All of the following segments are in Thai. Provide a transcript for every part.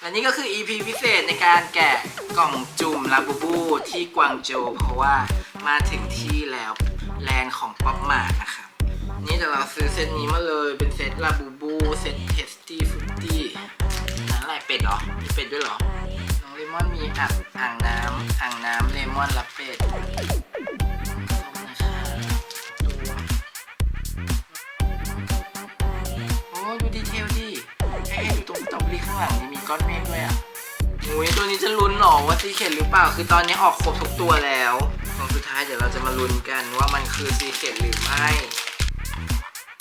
และนี่ก็คือ EP พิเศษในการแกะกล่องจุ่มลาบูบูที่กวางโจวเพราะว่ามาถึงที่แล้วแลนด์ของป๊อปมาร์นะครับนี่แต่เราซื้อเซตนี้มาเลยเป็นเซตลาบูบูเซตเทสตี้ฟุตตี้นั่นอะไรเป็ดเหรอมีเป็ดด้วยเหรอน้องเลมอนมีอ่างอ่างน้ำอ่างน้ำเลมอนและเป็ดโอ้ดูดีเทลดิให้ให้ดูตรงตอบอรี่ข้างหลังนี่มี ก้อนเมฆด้วยอะอุ้ยตัวนี้จะลุ้นหรอว่าซีเค็ดหรือเปล่า คือตอนนี้ออกครบทุกตัวแล้วของสุดท้ายเดี๋ยวเราจะมาลุ้นกันว่ามันคือซีเค็ดหรือไม่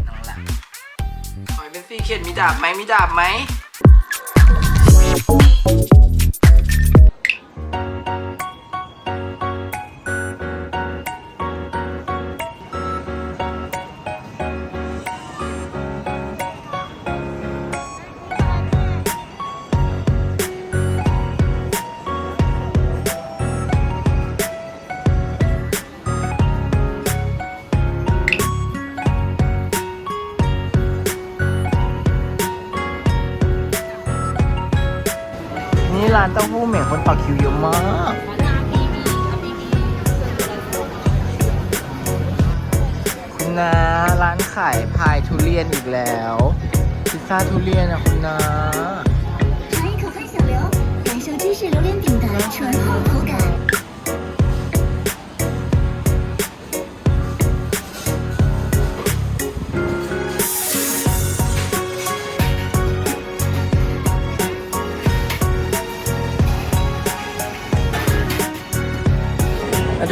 น้องหลังขอให้เป็นซีเค็ดมีดาบไหมมีดาบไหม เยอะมาก คุณนาร้านขายพายทุเรียนอีกแล้ว พิซซ่าทุเรียนอ่ะคุณนา 尝一口分享流，感受芝士榴莲饼的醇厚口感。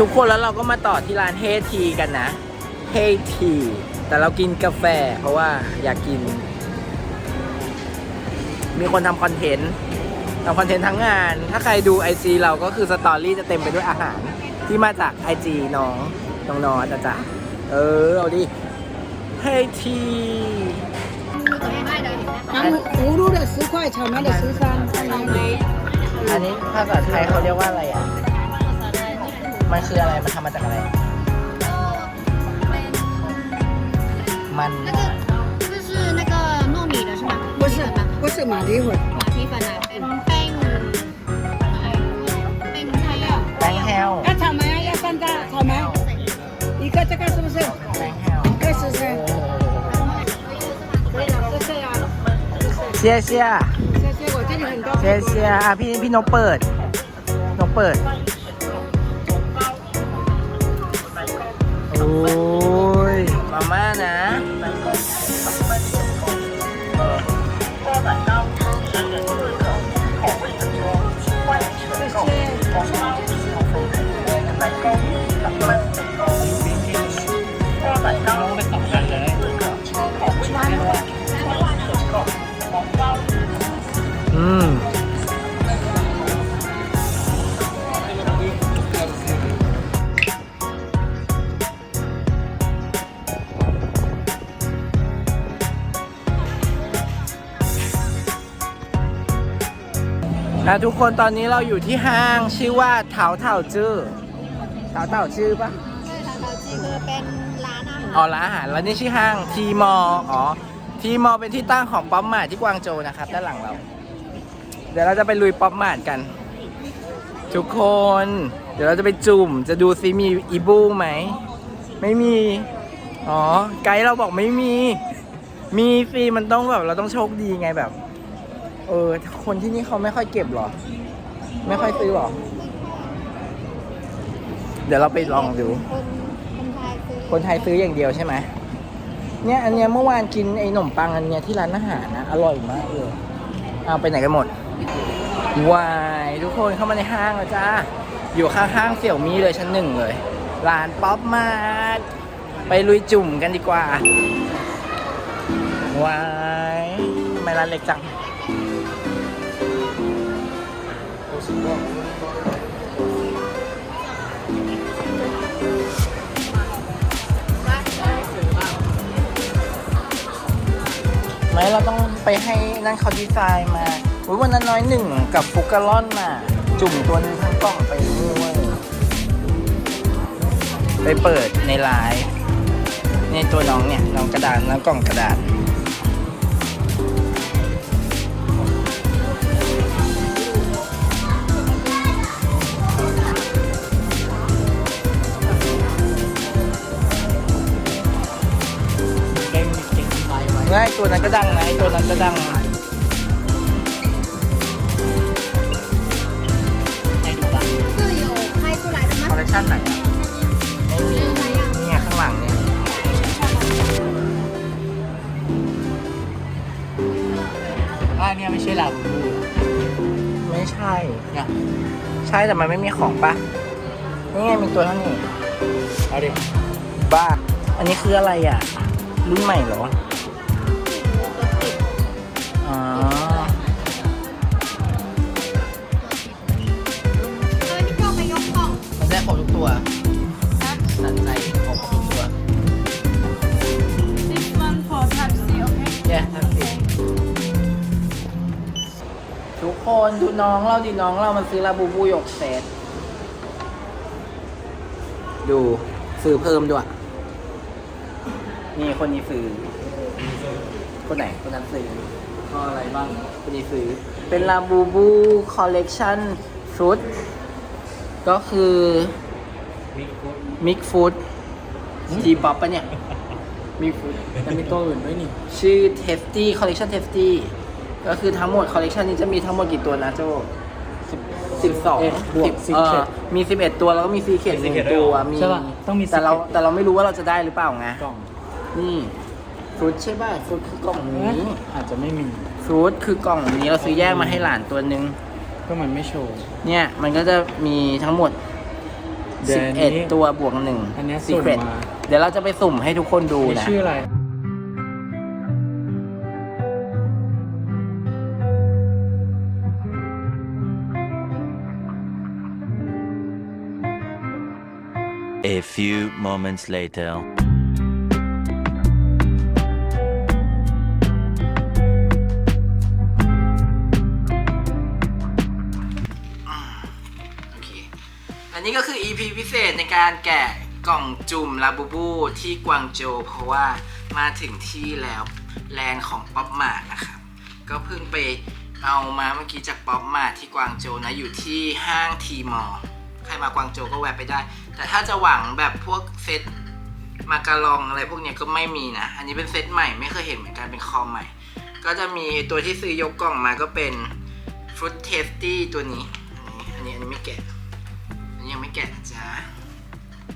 ทุกคนแล้วเราก็มาต่อที่ร้านเฮทีกันนะเฮทีแต่เรากินกาแฟ เพราะว่าอยากกิน มีคนทำคอนเทนต์ทำคอนเทนต์ทั้งงาน ถ้าใครดูไอจีเราก็คือสตอรี่จะเต็มไปด้วยอาหาร ที่มาจากไอจีน้องน้องนอจ้ะจ้ะเออ เอาดิเฮทีรู้เมื้อควายชาวนาด้อันอันนี้ภาษาไทยเขาเรียกว่าอะไรอะ มันคืออะไร มันทำมาจากอะไร มัน 这是那个糯米的是吗？不是不是马蹄粉，马蹄粉啊，เป็นแป้งแป้งไทยอ่ะ แป้งแห้ว 要草莓啊，要三张草莓，一个这个是不是？ แป้งแห้ว 一个十三。可以了，谢谢啊， เชียเชีย 谢谢，我这里很多。 เชียเชียอ่ะพี่พี่นกเปิด นกเปิด โอ้ยมาม่านะอืม นะทุกคนตอนนี้เราอยู่ที่ห้างชื่อว่าเถาเถาจื้อเถาเถาจื้อปะใช่ค่ะเราจีคือเป็นร้านอาหารอ๋อร้านอาหารแล้วนี่ชื่อห้างทีมออ๋อทีมอเป็นที่ตั้งของป๊อปมาร์ทที่กวางโจวนะครับด้านหลังเรา เดี๋ยวเราจะไปลุยป๊อปมาร์ทกัน ทุกคน เดี๋ยวเราจะไปจุ่ม จะดูซิมีอีบูไหม ไม่มี อ๋อ ไกด์เราบอกไม่มี มีฟรีมันต้องแบบเราต้องโชคดีไงแบบ เออ คนที่นี่เขาไม่ค่อยเก็บหรอ ไม่ค่อยซื้อหรอ เดี๋ยวเราไปลองดูคนคนไทยซื้อคนไทยซื้ออย่างเดียวใช่ไหม เนี่ยอันเนี้ยเมื่อวานกินไอ้ขนมปังอันเนี้ยที่ร้านอาหารนะอร่อยมากเลยเอาไปไหนกันหมดวายทุกคนเข้ามาในห้างแล้วจ้า อยู่ข้างๆเสี่ยวมีเลยชั้นหนึ่งเลย ร้านป๊อปมาร์ทไปลุยจุ่มกันดีกว่า วายทำไมร้านเล็กจัง ไหมเราต้องไปให้นั่นเขาดีไซน์มาอุ๊ยวันนั้นน้อยหนึ่งกับฟุกกะล่อนน่ะจุ่มตัวนึงทั้งกล่องไปด้วยไปเปิดในไลฟ์ในตัวน้องเนี่ย น้องกระดาษน้องกล่องกระดาษ ก็ดังนะไอ้ตัวนั้นก็ดัง 这有拍出来的 ค 吗 อล？เลคชันไหนอะไม่มีนี่ไงข้างหลังเนี่ยอ่าเนี่ยไม่ใช่ลาบูบูไม่ใช่เนี่ยใช่แต่มันไม่มีของปะนี่ไงมีตัวเท่านี้เอาดิบ้า อันนี้คืออะไรอ่ะ รุ่นใหม่เหรออ๋อ คนดูน้องเราดิน้องเรามันซื้อลาบูบูหยกเซตดูซื้อเพิ่มด้วยนี่คนนี้ซื้อคนไหนคนนั้นซื้อก็อะไรบ้างคนนี้ซื้อเป็นลาบูบูคอลเลกชันฟุตก็คือมิกฟูดทีป๊อปปะเนี่ยมิกฟูดมันมีตัวอื่นด้วยนี่ ชื่อ Tasty Collection Tasty ก็ คือทั้งหมดคอลเลกชันนี้จะมีทั้งหมดกี่ตัวนะโจสิบสองบวก Secret มีสิบเอ็ดตัวแล้วก็มีซีเคทหนึ่ง Secret ตัวด้วยเหรอมีใช่ปะต้องมีแต่เรา Secret แต่เราไม่รู้ว่าเราจะได้หรือเปล่าไงกล่องนี่ฟรุตใช่ป่ะฟรุตคือกล่องนี้อาจจะไม่มีฟรุตคือกล่องนี้เราซื้อแยกมาให้หลานตัวหนึ่งก็มันไม่โชว์ เนี่ยมันก็จะมีทั้งหมดเดี๋ยวอันนี้11 ตัวบวกหนึ่งอันเนี้ยสุ่ม Secret มา เดี๋ยวเราจะไปสุ่มให้ทุกคนดูมีนะ ชื่ออะไร A few moments later. โอเคอันนี้ก็คือ EP พิเศษในการแกะกล่องจุ่มลาบูบูที่กวางโจวเพราะว่ามาถึงที่แล้วแลนด์ของป๊อปมาร์ทนะครับ ก็เพิ่งไปเอามาเมื่อกี้จากป๊อปมาร์ทที่กวางโจวนะอยู่ที่ห้างทีมอล รมากวางโจวก็แวะไปได้ แต่ถ้าจะหวังแบบพวกเซตมาการองอะไรพวกเนี้ยก็ไม่มีนะ อันนี้เป็นเซตใหม่ไม่เคยเห็นเหมือนกันเป็นคอมใหม่ ก็จะมีตัวที่ซื้อยกกล่องมาก็เป็น Fruit Tasty ตัวนี้อันนี้ อันนี้ อันนี้ไม่แกะ อันนี้ยังไม่แกะนะจ๊ะ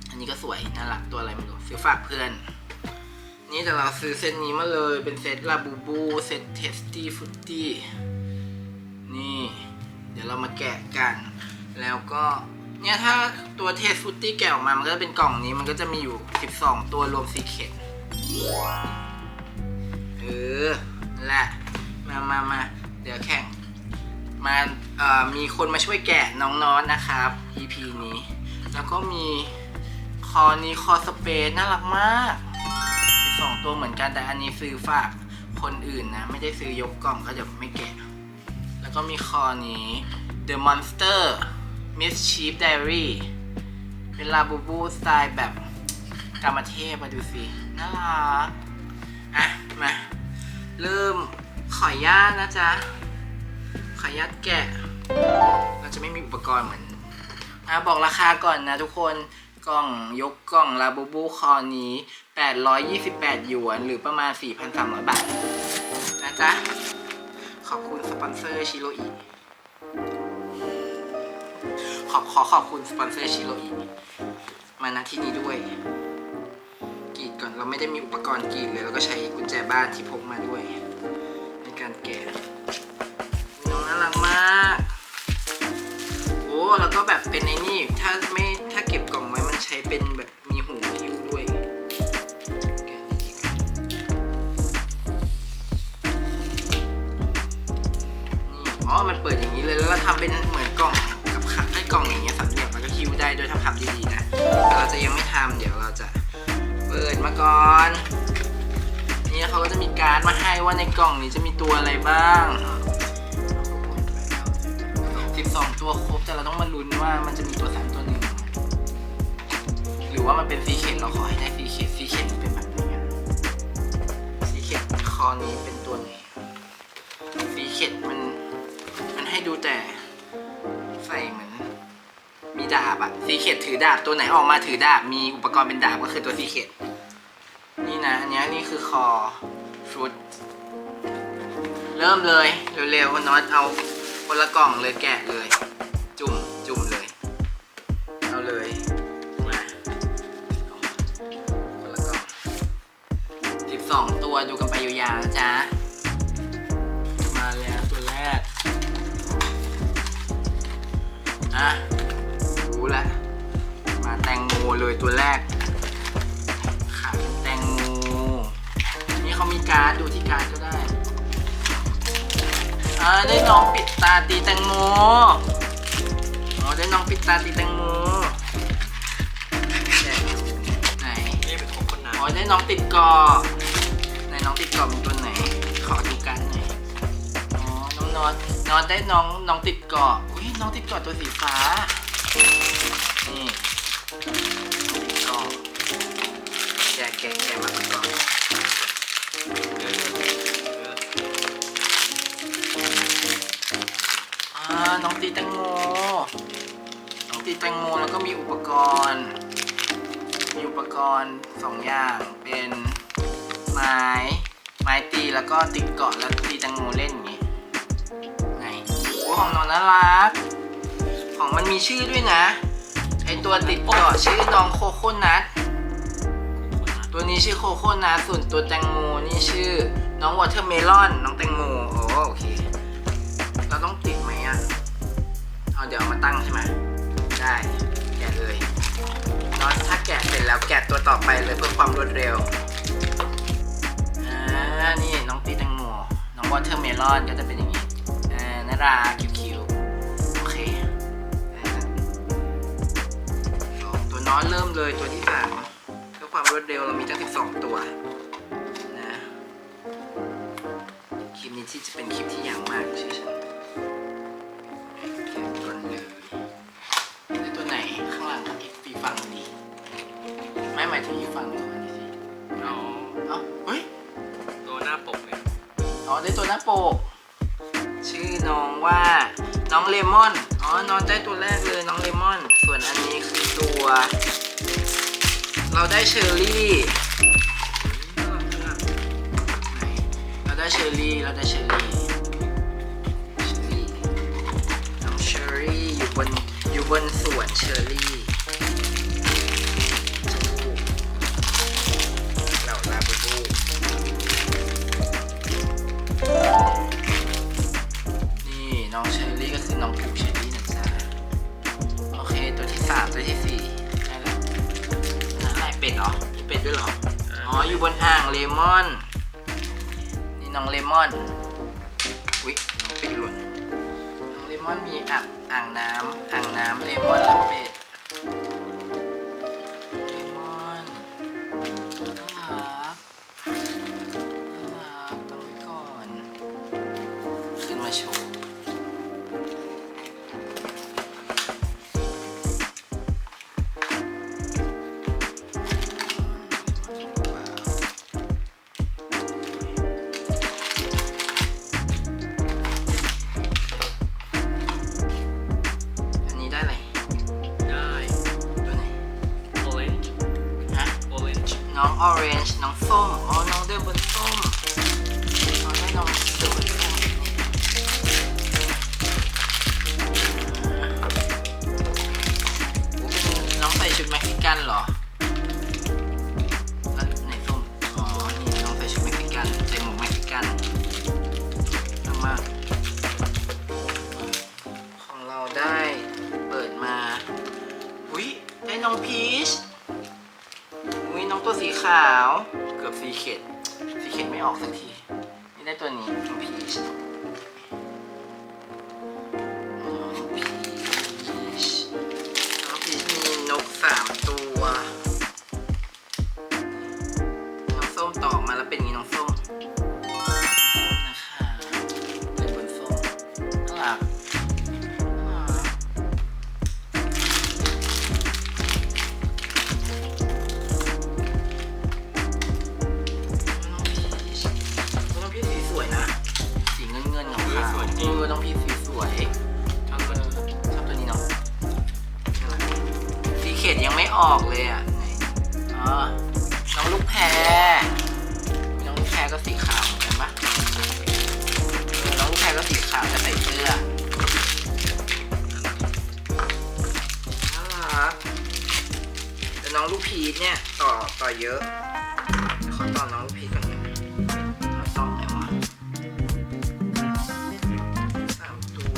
อันนี้ก็สวยน่ารักตัวอะไรไม่รู้ซื้อฝากเพื่อน นี่แต่เราซื้อเซตนี้มาเลยเป็นเซตลาบูบูเซตเทสตี้ฟรุตตี้นี่ เดี๋ยวเรามาแกะกัน แล้วก็ เนี่ยถ้าตัวเทสฟุตตี้แกะออกมา มันก็จะเป็นกล่องนี้ มันก็จะมีอยู่ 12 ตัวรวมซีเคทเออและมามามาเดี๋ยวแข่ง มาเอ่อมีคนมาช่วยแกะน้องๆนนะครับ EP นี้ แล้วก็มีคอนี้คอสเปซน่ารักมากมีสองตัวเหมือนกันแต่อันนี้ซื้อฝากคนอื่นนะ ไม่ได้ซื้อยกกล่องก็จะไม่แกะ แล้วก็มีคอนี้ The Monster Mischief Diary เป็นลาบูบูสไตล์แบบกามเทพมาดูสิ น่ารัก อะ มา เริ่มขออนุญาตนะจ๊ะ ขออนุญาตแกะ เราจะไม่มีอุปกรณ์เหมือน อะ บอกราคาก่อนนะทุกคนกล่องยกกล่องลาบูบูคอนี้ 828 หยวน หรือประมาณ 4,300 บาท นะจ๊ะ ขอบคุณสปอนเซอร์ชิโรอี อบขอขอบคุณสปอนเซอร์ชิโรอีมาณที่นี้ด้วยกรีดก่อนเราไม่ได้มีอุปกรณ์กรีดเลยเราก็ใช้กุญแจบ้านที่พกมาด้วย ในการแกะน้องน่ารักมากโอ้แล้วก็แบบเป็นไอ้นี่ถ้าไม่ถ้าเก็บกล่องไว้มันใช้เป็นแบบมีหูหิ้วด้วยอ๋อ มันเปิดอย่างนี้เลยแล้วเราทำเป็นเหมือนกล่อง กล่องอย่างเงี้ยสามเหลี่ยมแล้วก็หิ้วได้ด้วยถ้าทำดีๆนะแต่เราจะยังไม่ทำเดี๋ยวเราจะเปิดมาก่อนนี่เขาก็จะมีการ์ดมาให้ว่าในกล่องนี้จะมีตัวอะไรบ้าง 12 ตัวครบแต่เราต้องมาลุ้นว่ามันจะมีตัวสามตัวหนึ่งหรือว่ามันเป็นซีเคทเราขอให้ได้ซีเคทซีเคทเป็นแบบไหนกันซีเคทคอนี้เป็นตัวไหนซีเคทมันมันให้ดูแต่ ดาบอะซีเคทถือดาบตัวไหนออกมาถือดาบมีอุปกรณ์เป็นดาบก็คือตัวซีเคทนี่นะอันนี้นี่คือคอฟุตเริ่มเลยเร็วๆน็อตเอาคนละกล่องเลยแกะเลย จุ่มจุ่มเลย เอาเลยมาคนละกล่องสิบสองตัวดูกันไปยาวๆนะจ๊ะมาแล้วตัวแรกอะ งโมเลยตัวแรกขาเป็นแตงโมนี่เขามีการ์ดดูที่การ์ดก็ได้อ่าได้น้องปิดตาตีแตงโมอ๋อได้น้องปิดตาตีแตงโมไหนนี่เป็นของคนน้อ๋อได้น้องติดเกาะไหนน้องติดเกาะเป็นตัวไหน ขอดูกันหน่อยอ๋อน้องนอนนอนได้น้องน้องติดเกาะอุ้ยน้องติดเกาะตัวสีฟ้านี่ กาะแกแกะแกมาก่อนอ่าน้องตีแตงโม น้องตีแตงโมแล้วก็มีอุปกรณ์ มีอุปกรณ์สองอย่างเป็นไม้ไม้ตีแล้วก็ติดเกาะแล้วตีแตงโมเล่นอย่างงี้ไหนโอ้ของน้องน่ารัก ของมันมีชื่อด้วยนะ ไอตัวติดเกาะชื่อน้องโคโคนัทตัวนี้ชื่อโคโคนัทส่วนตัวแตงโมนี่ชื่อน้องวอเทอร์เมลอนน้องแตงโมโอ้โอเค เราต้องติดไหมอะเอาเดี๋ยวเอามาตั้งใช่ไหมได้แกะเลยนอนถ้าแกะเสร็จแล้วแกะตัวต่อไปเลยเพื่อความรวดเร็วอ่านี่น้องตีแตงโมน้องวอเทอร์เมลอนก็จะเป็นอย่างนี้อ่านาราคิว น้อยเริ่มเลยตัวที่สามเพื่อความรวดเร็วเรามีตั้ง12ตัวนะคลิปนี้ที่จะเป็นคลิปที่ยาวมากใช่อฉันแกะก่อนเลยได้ตัวไหนข้างหลังอีกปีฟังดีไม่หมายถึงอีกฝั่งหนึ่งอันนี้สิำเอาเอ้าเฮ้ยตัวหน้าปกเลยอ๋อได้ตัวหน้าปก ชื่อน้องว่าน้องเลมอน อ๋อ น้องได้ตัวแรกเลยน้องเลมอน ส่วนอันนี้คือตัว เราได้เชอร์รี่เราได้เชอร์รี่เราได้เชอร์รี่เชอร์รี่น้องเชอร์รี่อยู่บนอยู่บนสวนเชอร์รี่เหล่าลาบูบูนี่น้องเชอรี่ก็คือน้องผูเชอรี่ สามตัวที่สี่ได้แล้วนั่นอะไรเป็ดเหรอมีเป็ดด้วยเหรอ อ๋อ อยู่บนอ่างเลมอน นี่น้องเลมอน อุ๊ยน้องเป็ดหล่นน้องเลมอนมีอ่างอ่างน้ำอ่างน้ำเลมอนและเป็ด orange น้องอ นี้น้ เนี่ย ต่อต่อเยอะเขอต่อน้องลูกพีชก่อนนะต่อต่อไหนวะสามตัว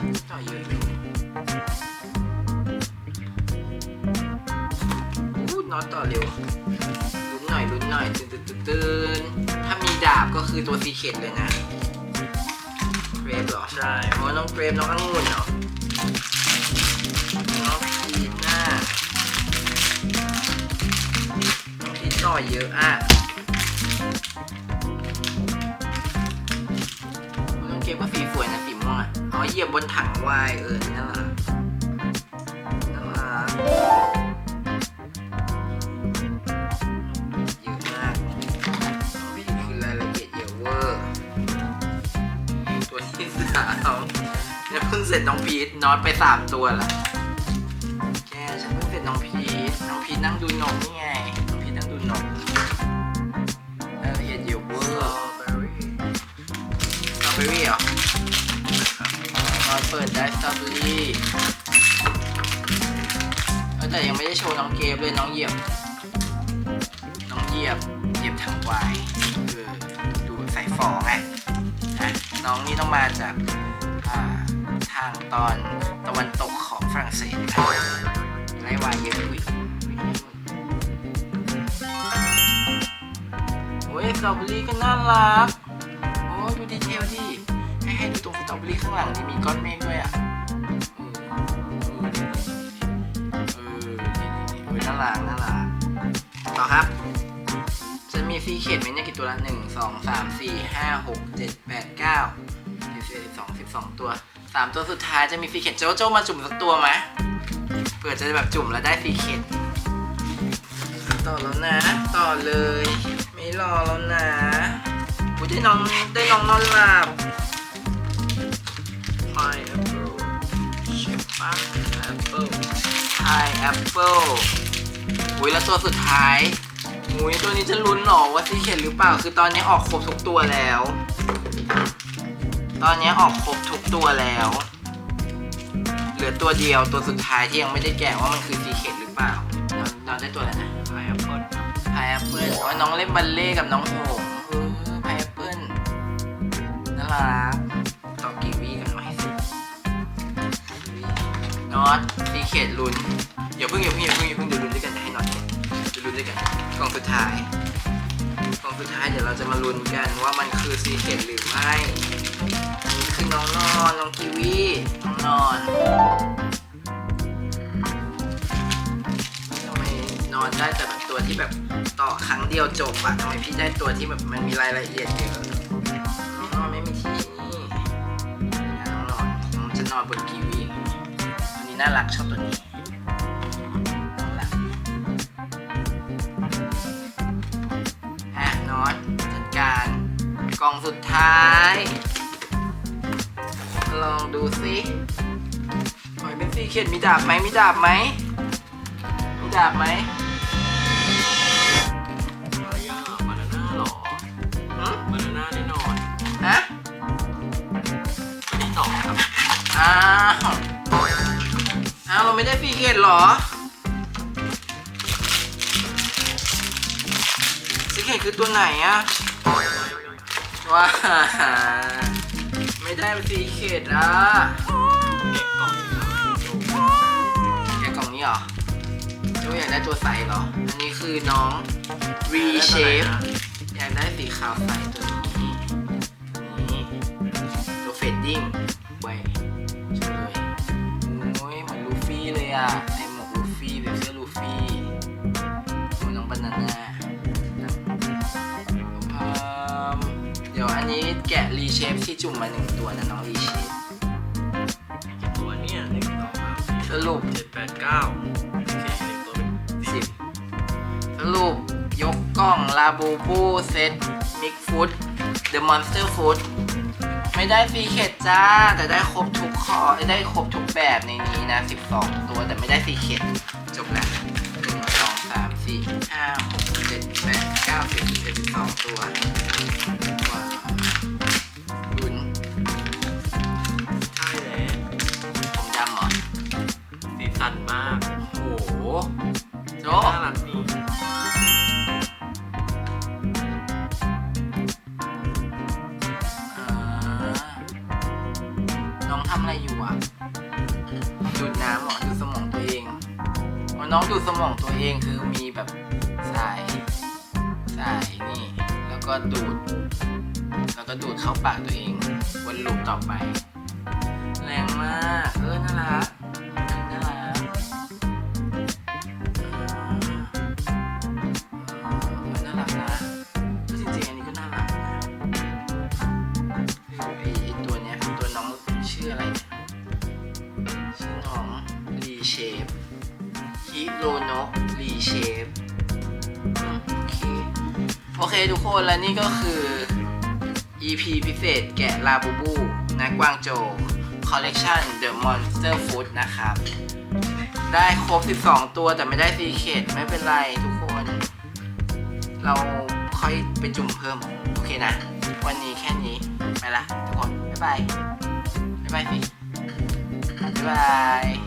พีชต่อเยอะอยู่อู้น็อตต่อเร็วลุ้นหน่อยลุ้นหน่อยตื่นตื่นตื่นตื่นถ้ามีดาบก็คือตัวซีเคดเลยนะเกรฟเหรอใช่อ๋อน้องเกรฟน้ององุ่นเหรอ น้องเยอะอะน้องเกรฟก็สีสวยนะสีม่วงอะอ๋อเหยียบบนถังวายเออน่ารักน่ารักเยอะมากนี่คือรายละเอียดเยอะเวอร์ ตัวที่สามเนี่ยเพิ่งเสร็จน้องพีทนอนไปสามตัวละ เปิดได้สตรอเบอรี่แต่ยังไม่ได้โชว์น้องเกฟเลยน้องเหยียบ น้องเหยียบเหยียบถังไวคือดูสายฟอไงนะน้องนี่ต้องมาจากาทางตอนตะวันตกของฝรั่งเศสไล่วายเยอะอุ้ยโอ้ยสตรอเบอรี่ก็น่ารัก โอ้ยดูดีเทลดิ ให้ดูตรงสตรอเบอรี่ข้างหลังนี่มีก้อนเมฆด้วยอะเออนี่นี่นี่เออน่ารักน่ารักต่อครับจะมีซีเคดไหมเนี่ยกี่ตัวละหนึ่งสองสามสี่ห้าหกเจ็ดแปดเก้าสิบสิบเอ็ดสิบสองสิบสองตัวสามตัวสุดท้ายจะมีซีเคดโจโจมาจุ่มสักตัวไหมเผื่อจะแบบจุ่มแล้วได้ซีเคดต่อแล้วนะ ต่อเลย ไม่รอแล้วนะกูได้น้องได้น้องนอนหลับ apple ไฮแอปเปิลอุ้ยแล้วตัวสุดท้ายอุ้ยตัวนี้จะลุ้นหรอว่าซีเคดหรือเปล่า คือตอนนี้ออกครบทุกตัวแล้ว ตอนนี้ออกครบทุกตัวแล้ว เหลือตัวเดียวตัวสุดท้ายที่ยังไม่ได้แกะว่ามันคือซีเคดหรือเปล่าเราเราได้ตัวอะไรนะ pineapple ไพแอปเปิลน้องเล่นบัลเล่กับน้องโหงเออไพแอปเปิลน่ารัก น็อตซีเคดลุ้นอย่าเพิ่งอย่าเพิ่งอย่าเพิ่งอย่าเพิ่งเดี๋ยวลุ้นด้วยกันจะให้น็อตเดี๋ยวลุ้นด้วยกันกล่องสุดท้ายกล่องสุดท้ายเดี๋ยวเราจะมาลุ้นกันว่ามันคือซีเคดหรือไม่อันนี้คือน้องนอนน้องกีวีน้องนอนทำไมนอนได้แต่แบบตัวที่แบบต่อครั้งเดียวจบอะทำไมพี่ได้ตัวที่แบบมันมีรายละเอียดเยอะน้องนอนไม่มีที่นี่น้องนอนน้องจะนอนบนกีวี นี้น่ารักชอบตัวนี้น้องรักอะนอนจัดการกล่องสุดท้าย ลองดูสิหอยเป็นสีเขียดมีดาบไหมมีดาบไหมมีดาบไหม ไม่ได้ฟรีเกตหรอซีเกตคือตัวไหนอะว้าไม่ได้ฟรีเกตอะเก็บกล่องดีกว่าแค่กล่องนี้เหรอโจอยากได้ตัวใสเหรอ อันนี้คือน้อง reshape อยากได้สีขาวใสตัวนี้ ตัวนี้ตัวเฟดดิ้ง รีเชฟที่จุ่มมาหนึ่งตัวนะน้องรีเชฟกี่ตัวเนี่ยหนึ่งสองสามสรุปเจ็ดแปดเก้าโอเคหนึ่งตัวเป็นสิบสรุปยกกล้องลาบูบูเซตมิกฟูดเดอะมอนสเตอร์ฟูดไม่ได้ฟรีเขตจ้า แต่ได้ครบทุกข้อได้ครบทุกแบบในนี้นะ 12 ตัวแต่ไม่ได้ฟรีเขตจบแล้วหนึ่งสองสามสี่ห้าหกเจ็ดแปดเก้าสิบสิบเอ็ดสิบสองตัวว้าว น้องดูดสมองตัวเองคือมีแบบสายสายนี่ แล้วก็ดูด แล้วก็ดูดเข้าปากตัวเองวนลูปต่อไป แรงมาก เออน่ารัก ทุกคนและนี่ก็คือ EP พิเศษแกะลาบูบูนะกวางโจคอลเล t ชัน The Monster Food นะครับ ได้ครบ 12 ตัวแต่ไม่ได้ซีเคดไม่เป็นไรทุกคน เราค่อยไปจุ่มเพิ่ม โอเคนะ วันนี้แค่นี้ ไปละทุกคน บ๊ายบาย บ๊ายบายสิบ๊ายบาย